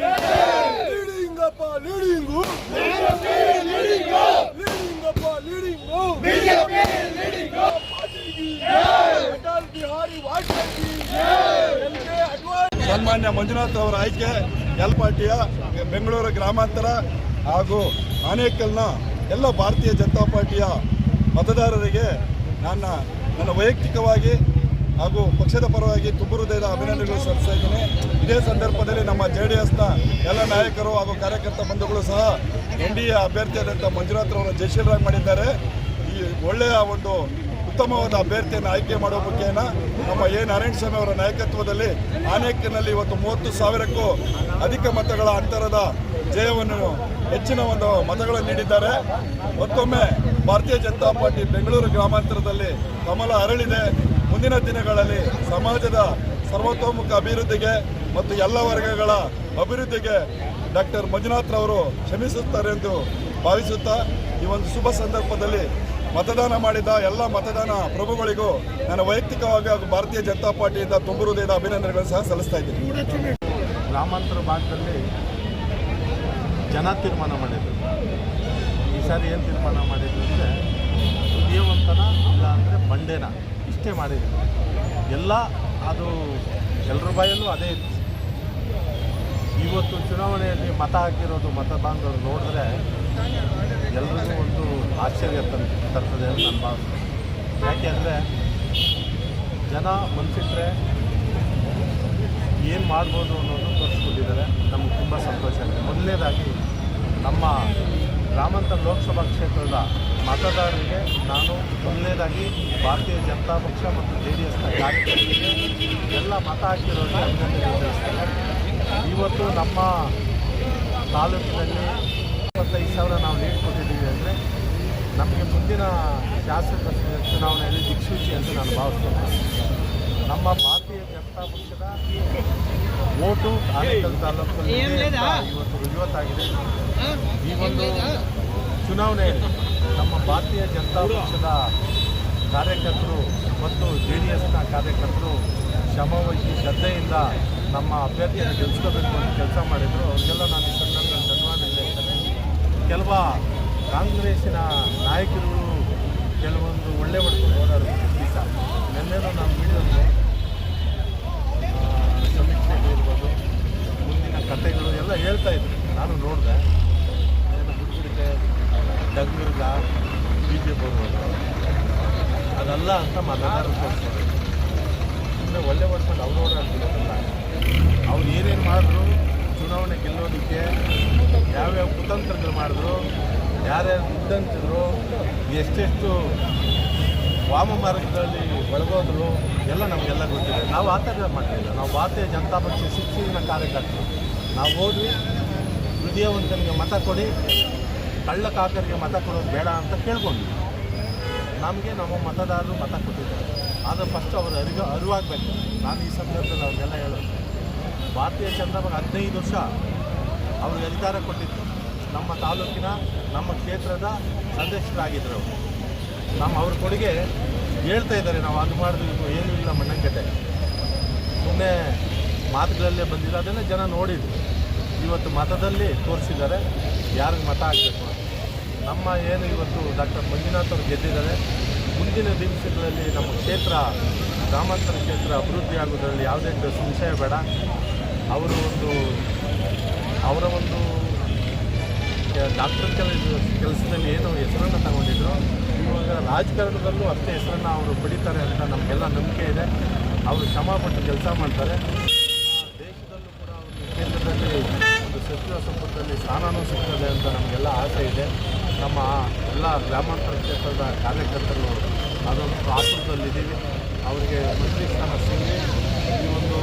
ಲೀಡಿಂಗಪ್ಪ, leading. ಲೀಡಿಂಗಪ್ಪ, leading. Atal Bihari Vajpayee. ಸನ್ಮಾನ್ಯ ಮಂಜುನಾಥ್ ಅವರ ಆಯ್ಕೆ ಎಲ್ ಪಾರ್ಟಿಯ ಬೆಂಗಳೂರು ಗ್ರಾಮಾಂತರ ಹಾಗೂ ಆನೇಕಲ್ನ ಎಲ್ಲ ಭಾರತೀಯ ಜನತಾ ಪಾರ್ಟಿಯ ಮತದಾರರಿಗೆ ನನ್ನ ನನ್ನ ವೈಯಕ್ತಿಕವಾಗಿ ಹಾಗೂ ಪಕ್ಷದ ಪರವಾಗಿ ತುಂಬ ಹೃದಯದ ಅಭಿನಂದನೆಗಳು ಸಲ್ಲಿಸ್ತಾ ಇದ್ದೀನಿ. ಇದೇ ಸಂದರ್ಭದಲ್ಲಿ ನಮ್ಮ ಜೆ ಡಿ ಎಸ್ನ ಎಲ್ಲ ನಾಯಕರು ಹಾಗೂ ಕಾರ್ಯಕರ್ತ ಬಂಧುಗಳು ಸಹ ಎನ್ ಡಿ ಎ ಅಭ್ಯರ್ಥಿಯಾದಂಥ ಮಂಜುನಾಥ್ ಅವರ ಜಯಶೀಲರಾಗಿ ಮಾಡಿದ್ದಾರೆ. ಈ ಒಳ್ಳೆಯ ಒಂದು ಉತ್ತಮವಾದ ಅಭ್ಯರ್ಥಿಯನ್ನು ಆಯ್ಕೆ ಮಾಡುವ ಬಗ್ಗೆಯನ್ನು ನಮ್ಮ ಎ. ನಾರಾಯಣಸ್ವಾಮಿ ಅವರ ನಾಯಕತ್ವದಲ್ಲಿ ಆನೇಕಿನಲ್ಲಿ ಇವತ್ತು ಮೂವತ್ತು ಸಾವಿರಕ್ಕೂ ಅಧಿಕ ಮತಗಳ ಅಂತರದ ಜಯವನ್ನು, ಹೆಚ್ಚಿನ ಒಂದು ಮತಗಳನ್ನು ನೀಡಿದ್ದಾರೆ. ಮತ್ತೊಮ್ಮೆ ಭಾರತೀಯ ಜನತಾ ಪಾರ್ಟಿ ಬೆಂಗಳೂರು ಗ್ರಾಮಾಂತರದಲ್ಲಿ ಕಮಲ ಅರಳಿದೆ. ಮುಂದಿನ ದಿನಗಳಲ್ಲಿ ಸಮಾಜದ ಸರ್ವತೋಮುಖ ಅಭಿವೃದ್ಧಿಗೆ ಮತ್ತು ಎಲ್ಲ ವರ್ಗಗಳ ಅಭಿವೃದ್ಧಿಗೆ ಡಾಕ್ಟರ್ ಮಂಜುನಾಥ್ ರವರು ಶ್ರಮಿಸುತ್ತಾರೆ ಎಂದು ಭಾವಿಸುತ್ತಾ ಈ ಒಂದು ಶುಭ ಸಂದರ್ಭದಲ್ಲಿ ಮತದಾನ ಮಾಡಿದ ಎಲ್ಲ ಮತದಾನ ಪ್ರಭುಗಳಿಗೂ ನಾನು ವೈಯಕ್ತಿಕವಾಗಿ ಹಾಗೂ ಭಾರತೀಯ ಜನತಾ ಪಾರ್ಟಿಯಿಂದ ತುಂಬು ಹೃದಯದ ಅಭಿನಂದನೆಗಳನ್ನು ಸಹ ಸಲ್ಲಿಸ್ತಾ ಇದ್ದೀನಿ. ಗ್ರಾಮಾಂತರ ಭಾಗದಲ್ಲಿ ಜನ ತೀರ್ಮಾನ ಮಾಡಿದ್ರು. ಈ ಸಾರಿ ಏನು ತೀರ್ಮಾನ ಮಾಡಿದ್ರು ಅಂದರೆ ಬುದ್ಧಿವಂತನ ಇಲ್ಲ ಅಂದರೆ ಬಂಡೇನ. ಇಷ್ಟೇ ಮಾಡಿದೆ. ಎಲ್ಲ ಅದು ಎಲ್ಲರ ಬಾಯಲ್ಲೂ ಅದೇ ಇತ್ತು. ಇವತ್ತು ಚುನಾವಣೆಯಲ್ಲಿ ಮತ ಹಾಕಿರೋದು ಮತ ಬಾಂಧವರು ನೋಡಿದ್ರೆ ಎಲ್ರಿಗೂ ಒಂದು ಆಶ್ಚರ್ಯ ತರ್ತದೆ ಅಂತ ನನ್ನ ಭಾವನೆ. ಯಾಕೆಂದರೆ ಜನ ಮನಸ್ಸಿಟ್ಟರೆ ಏನು ಮಾಡ್ಬೋದು ಅನ್ನೋದು ತೋರಿಸ್ಕೊಂಡಿದ್ದಾರೆ ನಮ್ಗೆ ತುಂಬ ಸಂತೋಷ ಇದೆ ಮೊದಲನೇದಾಗಿ ನಮ್ಮ ಗ್ರಾಮಾಂತರ ಲೋಕಸಭಾ ಕ್ಷೇತ್ರದ ಮತದಾರರಿಗೆ ನಾನು ಮೊದಲನೇದಾಗಿ ಭಾರತೀಯ ಜನತಾ ಪಕ್ಷ ಮತ್ತು ಜೆ ಡಿ ಎಸ್ನ ಕಾರ್ಯಕರ್ತರಿಗೆ ಎಲ್ಲ ಮತ ಹಾಕಿರೋರಿಗೆ ಅಭಿನಂದನೆ ಇವತ್ತು ನಮ್ಮ ತಾಲೂಕಿನಲ್ಲಿ ಇಪ್ಪತ್ತೈದು ಸಾವಿರ ನಾವು ಲೀಡ್ ಕೊಟ್ಟಿದ್ದೀವಿ ಅಂದರೆ ನಮಗೆ ಮುಂದಿನ ಶಾಸಕ ಚುನಾವಣೆಯಲ್ಲಿ ದಿಕ್ಸೂಚಿ ಅಂತ ನಾನು ಭಾವಿಸ್ತೇನೆ. ನಮ್ಮ ಭಾರತೀಯ ಜನತಾ ಪಕ್ಷದ ಓಟು ಆನೇಕಲ್ ತಾಲೂಕಲ್ಲಿ ಇವತ್ತು ರುಜುವಾತಾಗಿದೆ ಈ ಒಂದು ಚುನಾವಣೆಯಲ್ಲಿ ನಮ್ಮ ಭಾರತೀಯ ಜನತಾ ಪಕ್ಷದ ಕಾರ್ಯಕರ್ತರು ಮತ್ತು ಜೆ ಡಿ ಎಸ್ನ ಕಾರ್ಯಕರ್ತರು ಶ್ರಮವಹಿಸಿ ಶ್ರದ್ಧೆಯಿಂದ ನಮ್ಮ ಅಭ್ಯರ್ಥಿಯನ್ನು ಗೆಲ್ಲಿಸ್ಕೋಬೇಕು ಅಂತ ಕೆಲಸ ಮಾಡಿದರು. ಅವರಿಗೆಲ್ಲ ನಾನು ಈ ಸಂದರ್ಭದಲ್ಲಿ ಧನ್ಯವಾದ ಹೇಳ್ತೇನೆ. ಕೆಲವ ಕಾಂಗ್ರೆಸ್ಸಿನ ನಾಯಕರುಗಳು ಕೆಲವೊಂದು ಒಳ್ಳೆ ಮಾಡ್ಕೊಂಡು ಹೋರಾಡೋದು ದಿವಸ ನಿನ್ನೆನೂ ನಾನು ವಿಡಿಯೋದಲ್ಲಿ ಸಮೀಕ್ಷೆಗಳು ಇರ್ಬೋದು ಮುಂದಿನ ಕಥೆಗಳು ಎಲ್ಲ ಹೇಳ್ತಾ ಇದ್ರು. ನಾನು ನೋಡಿದೆ. ಬಿಟ್ಬಿಡಿದೆ ಡಗ್ಮಿರ್ಗ ಬಿ ಜೆ ಬರ್ಬೋದು ಅದಲ್ಲ ಅಂತ ಮತದಾರರು ತೋರಿಸ್ತಾರೆ. ಅಂದರೆ ಒಳ್ಳೆ ಮಾಡ್ಕೊಂಡು ಅವ್ರು ಓಡಾಡ್ತಿರೋದಿಲ್ಲ ಅವ್ರು ಏನೇನು ಮಾಡಿದ್ರು, ಚುನಾವಣೆ ಗೆಲ್ಲೋದಕ್ಕೆ, ಯಾವ್ಯಾವ ಕುತಂತ್ರಗಳು ಮಾಡಿದ್ರು, ಯಾರ್ಯಾರು ದುಡ್ಡಂತಿದ್ರು ಎಷ್ಟೆಷ್ಟು ವಾಮ ಮಾರ್ಗದಲ್ಲಿ ಬೆಳಗೋದ್ರು ಎಲ್ಲ ನಮಗೆಲ್ಲ ಗೊತ್ತಿದೆ. ನಾವು ಆ ಥರ ಮಾಡಲಿಲ್ಲ ನಾವು ಭಾರತೀಯ ಜನತಾ ಪಕ್ಷ ಶಿಕ್ಷಣ ಕಾರ್ಯಕರ್ತರು. ನಾವು ಹೋದ್ವಿ, ಹೃದಯವಂತನಿಗೆ ಮತ ಕೊಡಿ, ಕಳ್ಳ ಕಾಕರಿಗೆ ಮತ ಕೊಡೋದು ಬೇಡ ಅಂತ ಕೇಳ್ಕೊಂಡ್ವಿ. ನಮಗೆ ನಮ್ಮ ಮತದಾರರು ಮತ ಕೊಟ್ಟಿದ್ದಾರೆ. ಆದರೆ ಫಸ್ಟ್ ಅವರು ಅರಿವು, ಅರಿವಾಗಬೇಕು. ನಾನು ಈ ಸಂದರ್ಭದಲ್ಲಿ ಅವ್ರಿಗೆಲ್ಲ ಹೇಳೋದು, ಭಾರತೀಯ ಜನತಾ ಪಕ್ಷ ಹದಿನೈದು ವರ್ಷ ಅವ್ರಿಗೆ ಅಧಿಕಾರ ಕೊಟ್ಟಿತ್ತು. ನಮ್ಮ ತಾಲೂಕಿನ, ನಮ್ಮ ಕ್ಷೇತ್ರದ ಸದಸ್ಯರಾಗಿದ್ದರು ಅವರು. ನಮ್ಮ ಅವ್ರ ಕೊಡುಗೆ ಹೇಳ್ತಾ ಇದ್ದಾರೆ, ನಾವು ಅದು ಮಾಡಿದ್ವಿ ಏನೂ ಇಲ್ಲ ಮಣ್ಣಂಕತೆ ಸುಮ್ಮನೆ ಮಾತುಗಳಲ್ಲೇ ಬಂದಿಲ್ಲ, ಅದನ್ನೇ ಜನ ನೋಡಿದ್ರು. ಇವತ್ತು ಮತದಲ್ಲಿ ತೋರಿಸಿದ್ದಾರೆ, ಯಾರಿಗೆ ಮತ ಹಾಕಬೇಕು ನಮ್ಮ ಏನು ಇವತ್ತು ಡಾಕ್ಟರ್ ಮಂಜುನಾಥ್ ಅವರು ಗೆದ್ದಿದ್ದಾರೆ, ಮುಂದಿನ ದಿವಸಗಳಲ್ಲಿ ನಮ್ಮ ಕ್ಷೇತ್ರ, ಗ್ರಾಮಾಂತರ ಕ್ಷೇತ್ರ ಅಭಿವೃದ್ಧಿ ಆಗೋದ್ರಲ್ಲಿ ಯಾವುದೇ ಸಂಶಯ ಬೇಡ. ಅವರು ಒಂದು, ಅವರ ಒಂದು, ಡಾಕ್ಟರ್ ಕೆಲ, ಕೆಲಸದಲ್ಲಿ ಏನು ಹೆಸರನ್ನು ತಗೊಂಡಿದ್ರು. ಇವಾಗ ರಾಜಕಾರಣದಲ್ಲೂ ಅಷ್ಟೇ ಹೆಸರನ್ನು ಅವರು ಪಡಿತಾರೆ ಅಂತ ನಮಗೆಲ್ಲ ನಂಬಿಕೆ ಇದೆ. ಅವರು ಶ್ರಮಪಟ್ಟು ಕೆಲಸ ಮಾಡ್ತಾರೆ. ದೇಶದಲ್ಲೂ ಕೂಡ ಅವರು ಕೇಂದ್ರದಲ್ಲಿ ಒಂದು ಸಚಿವ ಸಂಪುಟದಲ್ಲಿ ಸ್ಥಾನವೂ ಸಿಗ್ತದೆ ಅಂತ ನಮಗೆಲ್ಲ ಆಸೆ ಇದೆ. ನಮ್ಮ ಎಲ್ಲ ಗ್ರಾಮಾಂತರ ಕ್ಷೇತ್ರದ ಕಾರ್ಯಕರ್ತರು ಅದೊಂದು ಆತುರದಲ್ಲಿದ್ದೀವಿ. ಅವರಿಗೆ ಮಂತ್ರಿ ಸ್ಥಾನ ಸಿಗಲಿ. ಈ ಒಂದು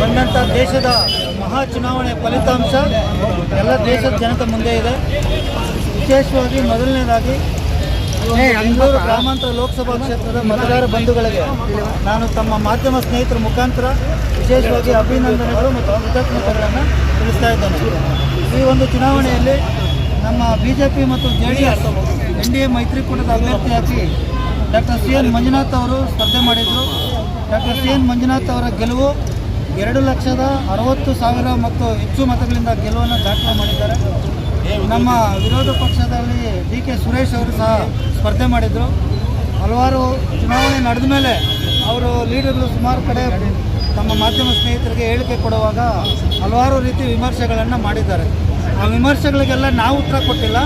ಬಂದಂಥ ದೇಶದ ಮಹಾ ಚುನಾವಣೆ ಫಲಿತಾಂಶ ಎಲ್ಲ ದೇಶದ ಜನತೆ ಮುಂದೆ ಇದೆ. ವಿಶೇಷವಾಗಿ ಮೊದಲನೇದಾಗಿ ಬೆಂಗಳೂರು ಗ್ರಾಮಾಂತರ ಲೋಕಸಭಾ ಕ್ಷೇತ್ರದ ಮತದಾರ ಬಂಧುಗಳಿಗೆ ನಾನು ತಮ್ಮ ಮಾಧ್ಯಮ ಸ್ನೇಹಿತರ ಮುಖಾಂತರ ವಿಶೇಷವಾಗಿ ಅಭಿನಂದನೆಗಳು ಮತ್ತು ಕೃತಜ್ಞತೆಗಳನ್ನು ತಿಳಿಸ್ತಾ ಇದ್ದೇನೆ. ಈ ಒಂದು ಚುನಾವಣೆಯಲ್ಲಿ ನಮ್ಮ ಬಿ ಜೆ ಪಿ ಮತ್ತು J D S N D A ಮೈತ್ರಿಕೂಟದ ಅಭ್ಯರ್ಥಿಯಾಗಿ ಡಾಕ್ಟರ್ ಸಿ ಎನ್ ಮಂಜುನಾಥ್ ಅವರು ಸ್ಪರ್ಧೆ ಮಾಡಿದರು. ಡಾಕ್ಟರ್ ಸಿ ಎನ್ ಮಂಜುನಾಥ್ ಅವರ ಗೆಲುವು ಎರಡು ಲಕ್ಷದ ಅರವತ್ತು ಸಾವಿರ ಮತ್ತು ಹೆಚ್ಚು ಮತಗಳಿಂದ ಗೆಲುವನ್ನು ದಾಖಲೆ ಮಾಡಿದ್ದಾರೆ. ನಮ್ಮ ವಿರೋಧ ಪಕ್ಷದಲ್ಲಿ ಡಿ ಕೆ ಸುರೇಶ್ ಅವರು ಸಹ ಸ್ಪರ್ಧೆ ಮಾಡಿದರು. ಹಲವಾರು ಚುನಾವಣೆ ನಡೆದ ಮೇಲೆ ಅವರು ಲೀಡರ್ಗಳು ಸುಮಾರು ಕಡೆ ತಮ್ಮ ಮಾಧ್ಯಮ ಸ್ನೇಹಿತರಿಗೆ ಹೇಳಿಕೆ ಕೊಡುವಾಗ ಹಲವಾರು ರೀತಿ ವಿಮರ್ಶೆಗಳನ್ನು ಮಾಡಿದ್ದಾರೆ. ಆ ವಿಮರ್ಶೆಗಳಿಗೆಲ್ಲ ನಾವು ಉತ್ತರ ಕೊಟ್ಟಿಲ್ಲ.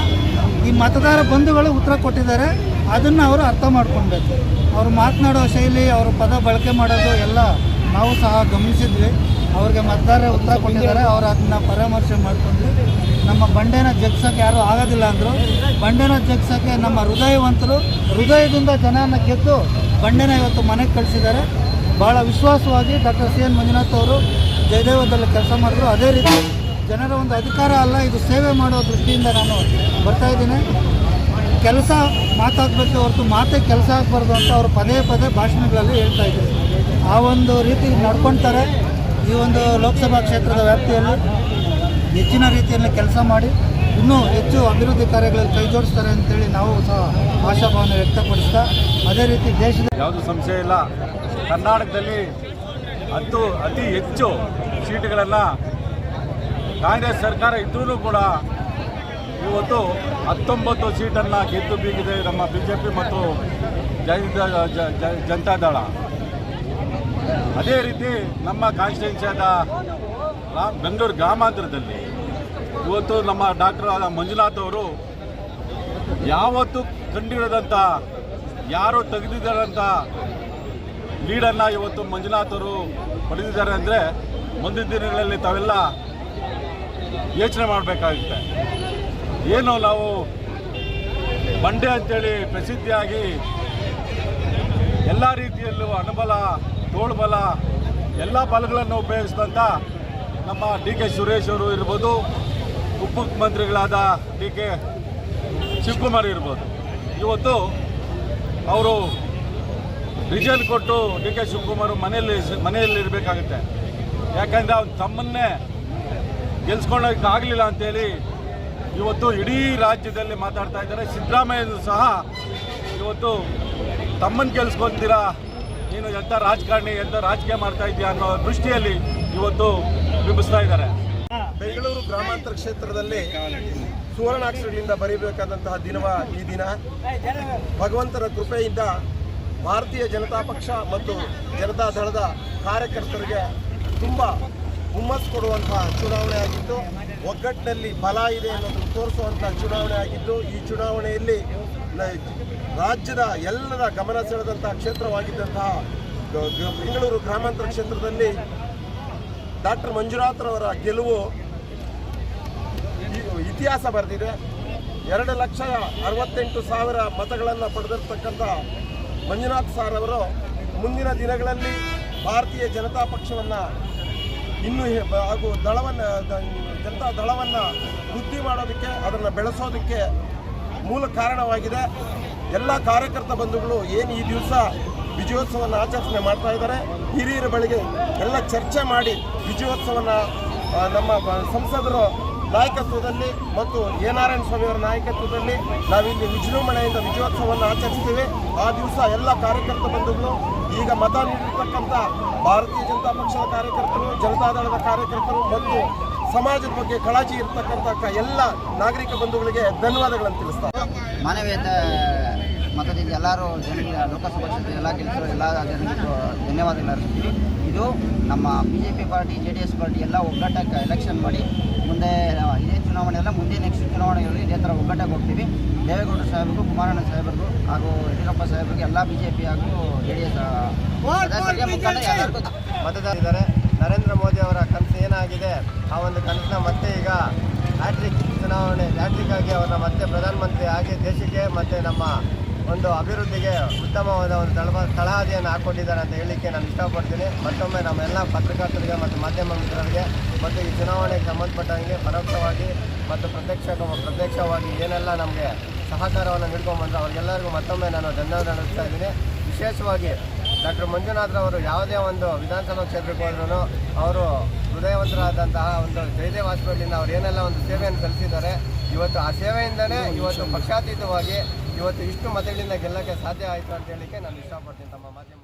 ಈ ಮತದಾರ ಬಂಧುಗಳು ಉತ್ತರ ಕೊಟ್ಟಿದ್ದಾರೆ. ಅದನ್ನು ಅವರು ಅರ್ಥ ಮಾಡ್ಕೊಳ್ಬೇಕು. ಅವರು ಮಾತನಾಡೋ ಶೈಲಿ, ಅವರು ಪದ ಬಳಕೆ ಮಾಡೋದು ಎಲ್ಲ ನಾವು ಸಹ ಗಮನಿಸಿದ್ವಿ. ಅವ್ರಿಗೆ ಮತದಾರ ಉತ್ತರ ಕೊಟ್ಟಿದ್ದಾರೆ. ಅವರು ಅದನ್ನ ಪರಾಮರ್ಶೆ ಮಾಡಿಕೊಂಡು ನಮ್ಮ ಬಂಡೆನ ಜಗ್ಸೋಕೆ ಯಾರೂ ಆಗೋದಿಲ್ಲ ಅಂದರು. ಬಂಡೆನ ಜಗ್ಸೋಕ್ಕೆ ನಮ್ಮ ಹೃದಯವಂತರು ಹೃದಯದಿಂದ ಜನನ ಗೆದ್ದು ಬಂಡೆನ ಇವತ್ತು ಮನೆಗೆ ಕಳಿಸಿದ್ದಾರೆ. ಭಾಳ ವಿಶ್ವಾಸವಾಗಿ ಡಾಕ್ಟರ್ ಸಿ ಎನ್ ಮಂಜುನಾಥ್ ಅವರು ಜಯದೇವದಲ್ಲಿ ಕೆಲಸ ಮಾಡಿದ್ರು. ಅದೇ ರೀತಿ ಜನರ ಒಂದು ಅಧಿಕಾರ ಅಲ್ಲ ಇದು ಸೇವೆ ಮಾಡೋ ದೃಷ್ಟಿಯಿಂದ ನಾನು ಬರ್ತಾ ಇದ್ದೀನಿ. ಕೆಲಸ ಮಾತಾಗಬೇಕು ಹೊರತು ಮಾತೇ ಕೆಲಸ ಆಗಬಾರ್ದು ಅಂತ ಅವರು ಪದೇ ಪದೇ ಭಾಷಣಗಳಲ್ಲಿ ಹೇಳ್ತಾ ಇದ್ದಾರೆ. ಆ ಒಂದು ರೀತಿ ನಡ್ಕೊಳ್ತಾರೆ ಈ ಒಂದು ಲೋಕಸಭಾ ಕ್ಷೇತ್ರದ ವ್ಯಾಪ್ತಿಯಲ್ಲಿ ಹೆಚ್ಚಿನ ರೀತಿಯಲ್ಲಿ ಕೆಲಸ ಮಾಡಿ, ಇನ್ನೂ ಹೆಚ್ಚು ಅಭಿವೃದ್ಧಿ ಕಾರ್ಯಗಳಲ್ಲಿ ಕೈ ಜೋಡಿಸ್ತಾರೆ ಅಂತೇಳಿ ನಾವು ಸಹ ಆಶಾಭಾವನೆ ವ್ಯಕ್ತಪಡಿಸ್ತಾ, ಅದೇ ರೀತಿ ದೇಶದ ಯಾವುದು ಸಂಶಯ ಇಲ್ಲ. ಕರ್ನಾಟಕದಲ್ಲಿ ಹತ್ತು, ಅತಿ ಹೆಚ್ಚು ಸೀಟುಗಳನ್ನು ಕಾಂಗ್ರೆಸ್ ಸರ್ಕಾರ ಇದ್ರೂ ಕೂಡ ಇವತ್ತು ಹತ್ತೊಂಬತ್ತು ಸೀಟನ್ನು ಗೆದ್ದು ಬೀಗಿದೆ ನಮ್ಮ ಬಿ ಜೆ ಪಿ ಮತ್ತು ಜನತಾದಳ ಅದೇ ರೀತಿ ನಮ್ಮ ಕಾನ್ಸ್ಟಿಟ್ಯೂನ್ಸಿಯಾದ ಬೆಂಗಳೂರು ಗ್ರಾಮಾಂತರದಲ್ಲಿ ಇವತ್ತು ನಮ್ಮ ಡಾಕ್ಟರ್ ಆದ ಮಂಜುನಾಥ್ ಅವರು ಯಾವತ್ತು ಕಂಡಿರದಂತ ಯಾರು ತೆಗೆದಿದ್ದಾರಂಥ ಲೀಡನ್ನು ಇವತ್ತು ಮಂಜುನಾಥ್ ಅವರು ಪಡೆದಿದ್ದಾರೆ ಅಂದರೆ ಮುಂದಿನ ದಿನಗಳಲ್ಲಿ ತಾವೆಲ್ಲ ಯೋಚನೆ ಮಾಡಬೇಕಾಗುತ್ತೆ. ಏನು ನಾವು ಬಂಡೆ ಅಂತೇಳಿ ಪ್ರಸಿದ್ಧಿಯಾಗಿ ಎಲ್ಲ ರೀತಿಯಲ್ಲೂ ಹಣಬಲ ತೋಳ್ಬಲ ಎಲ್ಲ ಬಲಗಳನ್ನು ಉಪಯೋಗಿಸಿದಂಥ ನಮ್ಮ ಡಿ ಕೆ ಸುರೇಶ್ ಅವರು ಇರ್ಬೋದು, ಉಪಮುಖ್ಯಮಂತ್ರಿಗಳಾದ ಡಿ ಕೆ ಶಿವಕುಮಾರ್ ಇರ್ಬೋದು. ಇವತ್ತು ಅವರು ರಿಜನ್ ಕೊಟ್ಟು ಡಿ ಕೆ ಶಿವಕುಮಾರ್ ಮನೆಯಲ್ಲಿ ಮನೆಯಲ್ಲಿ ಇರಬೇಕಾಗುತ್ತೆ. ಯಾಕಂದರೆ ಅವ್ನು ತಮ್ಮನ್ನೇ ಗೆಲ್ಸ್ಕೊಳ್ಳೋಕ್ಕಾಗಲಿಲ್ಲ ಅಂತೇಳಿ ಇವತ್ತು ಇಡೀ ರಾಜ್ಯದಲ್ಲಿ ಮಾತಾಡ್ತಾ ಇದ್ದಾರೆ. ಸಿದ್ದರಾಮಯ್ಯನು ಸಹ ಇವತ್ತು ತಮ್ಮನ್ನು ಗೆಲ್ಸ್ಕೊಂತೀರಾ ನೀನು ಎಂಥ ರಾಜಕಾರಣಿ ಎಂಥ ರಾಜಕೀಯ ಮಾಡ್ತಾ ಇದೀಯ ಅನ್ನೋ ದೃಷ್ಟಿಯಲ್ಲಿ ಇವತ್ತು ಬಿಂಬಿಸ್ತಾ ಇದ್ದಾರೆ. ಬೆಂಗಳೂರು ಗ್ರಾಮಾಂತರ ಕ್ಷೇತ್ರದಲ್ಲಿ ಸುವರ್ಣಾಕ್ಷರಗಳಿಂದ ಬರೀಬೇಕಾದಂತಹ ದಿನವ ಈ ದಿನ. ಭಗವಂತನ ಕೃಪೆಯಿಂದ ಭಾರತೀಯ ಜನತಾ ಪಕ್ಷ ಮತ್ತು ಜನತಾ ದಳದ ಕಾರ್ಯಕರ್ತರಿಗೆ ತುಂಬ ಹುಮ್ಮಸ್ಸು ಕೊಡುವಂತಹ ಚುನಾವಣೆ ಆಗಿದ್ದು ಒಗ್ಗಟ್ಟಿನಲ್ಲಿ ಬಲ ಇದೆ ಅನ್ನೋದನ್ನು ತೋರಿಸುವಂತಹ ಚುನಾವಣೆ ಆಗಿದ್ದು, ಈ ಚುನಾವಣೆಯಲ್ಲಿ ರಾಜ್ಯದ ಎಲ್ಲರ ಗಮನ ಸೆಳೆದಂತಹ ಕ್ಷೇತ್ರವಾಗಿದ್ದಂತಹ ಬೆಂಗಳೂರು ಗ್ರಾಮಾಂತರ ಕ್ಷೇತ್ರದಲ್ಲಿ ಡಾಕ್ಟರ್ ಮಂಜುನಾಥ್ರವರ ಗೆಲುವು ಇತಿಹಾಸ ಬರೆದಿದೆ. ಎರಡು ಲಕ್ಷ ಅರವತ್ತೆಂಟು ಸಾವಿರ ಮತಗಳನ್ನು ಪಡೆದಿರ್ತಕ್ಕಂಥ ಮಂಜುನಾಥ್ ಸಾರ್ ಅವರು ಮುಂದಿನ ದಿನಗಳಲ್ಲಿ ಭಾರತೀಯ ಜನತಾ ಪಕ್ಷವನ್ನು ಇನ್ನೂ ಹಾಗೂ ದಳವನ್ನು ಜನತಾ ದಳವನ್ನು ವೃದ್ಧಿ ಮಾಡೋದಕ್ಕೆ, ಅದನ್ನು ಬೆಳೆಸೋದಕ್ಕೆ ಮೂಲ ಕಾರಣವಾಗಿದೆ. ಎಲ್ಲ ಕಾರ್ಯಕರ್ತ ಬಂಧುಗಳು ಏನು ಈ ದಿವಸ ವಿಜಯೋತ್ಸವವನ್ನು ಆಚರಣೆ ಮಾಡ್ತಾ ಇದ್ದಾರೆ. ಹಿರಿಯರ ಬಳಿಗೆ ಎಲ್ಲ ಚರ್ಚೆ ಮಾಡಿ ವಿಜಯೋತ್ಸವನ ನಮ್ಮ ಸಂಸದರು ನಾಯಕತ್ವದಲ್ಲಿ ಮತ್ತು ಎ. ನಾರಾಯಣ ಸ್ವಾಮಿಯವರ ನಾಯಕತ್ವದಲ್ಲಿ ನಾವಿಲ್ಲಿ ವಿಜೃಂಭಣೆಯಿಂದ ವಿಜಯೋತ್ಸವವನ್ನು ಆಚರಿಸ್ತೀವಿ ಆ ದಿವಸ ಎಲ್ಲ ಕಾರ್ಯಕರ್ತ ಬಂಧುಗಳು, ಈಗ ಮತ ನೀಡಿರ್ತಕ್ಕಂಥ ಭಾರತೀಯ ಜನತಾ ಪಕ್ಷದ ಕಾರ್ಯಕರ್ತರು ಜನತಾದಳದ ಕಾರ್ಯಕರ್ತರು ಮತ್ತು ಸಮಾಜದ ಬಗ್ಗೆ ಕಾಳಜಿ ಇರ್ತಕ್ಕಂಥ ಎಲ್ಲ ನಾಗರಿಕ ಬಂಧುಗಳಿಗೆ ಧನ್ಯವಾದಗಳನ್ನು ತಿಳಿಸ್ತಾರೆ ಮಾನವೀಯತೆ ಮತದಿಂದ ಎಲ್ಲರೂ ಜನರಿಗೆ, ಲೋಕಸಭಾ ಕ್ಷೇತ್ರ ಎಲ್ಲ ಕೆಲಸರು ಎಲ್ಲ ಜನರಿಗೂ ಧನ್ಯವಾದಗಳು ಅರ್ಪಿಸ್ತೀವಿ. ಇದು ನಮ್ಮ B J P party J D S party ಎಲ್ಲ ಒಗ್ಗಟ್ಟಕ್ಕೆ ಎಲೆಕ್ಷನ್ ಮಾಡಿ ಮುಂದೆ, ಇದೇ ಚುನಾವಣೆ ಎಲ್ಲ ಮುಂದೆ ನೆಕ್ಸ್ಟ್ ಚುನಾವಣೆಗಳಲ್ಲಿ ಇದೇ ಥರ ಒಗ್ಗಟ್ಟಕ್ಕೆ ಹೋಗ್ತೀವಿ. ದೇವೇಗೌಡ ಸಾಹೇಬರಿಗೂ, ಕುಮಾರಣ್ಣ ಸಾಹೇಬರಿಗೂ, ಹಾಗೂ ಯಡಿಯೂರಪ್ಪ ಸಾಹೇಬರಿಗೆ ಎಲ್ಲ ಬಿ ಜೆ ಪಿ ಹಾಗೂ ಜೆ ಡಿ ಎಸ್ ಮತದಾರರಿದ್ದಾರೆ ನರೇಂದ್ರ ಮೋದಿ ಅವರ ಕನಸು ಏನಾಗಿದೆ? ಆ ಒಂದು ಕನಸನ್ನ ಮತ್ತೆ ಈಗ ಹ್ಯಾಟ್ರಿಕ್ ಚುನಾವಣೆ, ಹ್ಯಾಟ್ರಿಕ್ ಆಗಿ ಅವ್ರನ್ನ ಮತ್ತೆ ಪ್ರಧಾನಮಂತ್ರಿ ಆಗಿ ದೇಶಕ್ಕೆ ಮತ್ತು ನಮ್ಮ ಒಂದು ಅಭಿವೃದ್ಧಿಗೆ ಉತ್ತಮವಾದ ಒಂದು ತಳಬ ತಳಹದಿಯನ್ನು ಹಾಕ್ಕೊಟ್ಟಿದ್ದಾರೆ ಅಂತ ಹೇಳಲಿಕ್ಕೆ ನಾನು ಇಷ್ಟಪಡ್ತೀನಿ. ಮತ್ತೊಮ್ಮೆ ನಮ್ಮೆಲ್ಲ ಪತ್ರಕರ್ತರಿಗೆ ಮತ್ತು ಮಾಧ್ಯಮ ಮಿತ್ರರಿಗೆ ಮತ್ತು ಈ ಚುನಾವಣೆಗೆ ಸಂಬಂಧಪಟ್ಟಂಗೆ ಪರೋಕ್ಷವಾಗಿ ಮತ್ತು ಪ್ರತ್ಯಕ್ಷ, ಪ್ರತ್ಯಕ್ಷವಾಗಿ ಏನೆಲ್ಲ ನಮಗೆ ಸಹಕಾರವನ್ನು ನೀಡ್ಕೊಂಡ್ಬಂದ್ರೆ ಅವ್ರಿಗೆಲ್ಲರಿಗೂ ಮತ್ತೊಮ್ಮೆ ನಾನು ಧನ್ಯವಾದ ನಡೆಸ್ತಾ ಇದ್ದೀನಿ. ವಿಶೇಷವಾಗಿ ಡಾಕ್ಟರ್ ಮಂಜುನಾಥ್ರವರು ಯಾವುದೇ ಒಂದು ವಿಧಾನಸಭಾ ಕ್ಷೇತ್ರಕ್ಕೆ ಹೋದ್ರೂ ಅವರು ಹೃದಯವಂತರಾದಂತಹ ಒಂದು ಜಯದೇವ್ ಹಾಸ್ಪಿಟ್ಲಿಂದ ಅವರು ಏನೆಲ್ಲ ಒಂದು ಸೇವೆಯನ್ನು ಸಲ್ಲಿಸಿದ್ದಾರೆ, ಇವತ್ತು ಆ ಸೇವೆಯಿಂದನೇ ಇವತ್ತು ಪಕ್ಷಾತೀತವಾಗಿ ಇವತ್ತು ಇಷ್ಟು ಮತಗಳಿಂದ ಗೆಲ್ಲಕ್ಕೆ ಸಾಧ್ಯ ಆಯಿತು ಅಂತ ಹೇಳಿಕೆ ನಾನು ಇಷ್ಟಪಡ್ತೀನಿ. ತಮ್ಮ ಮಾಧ್ಯಮ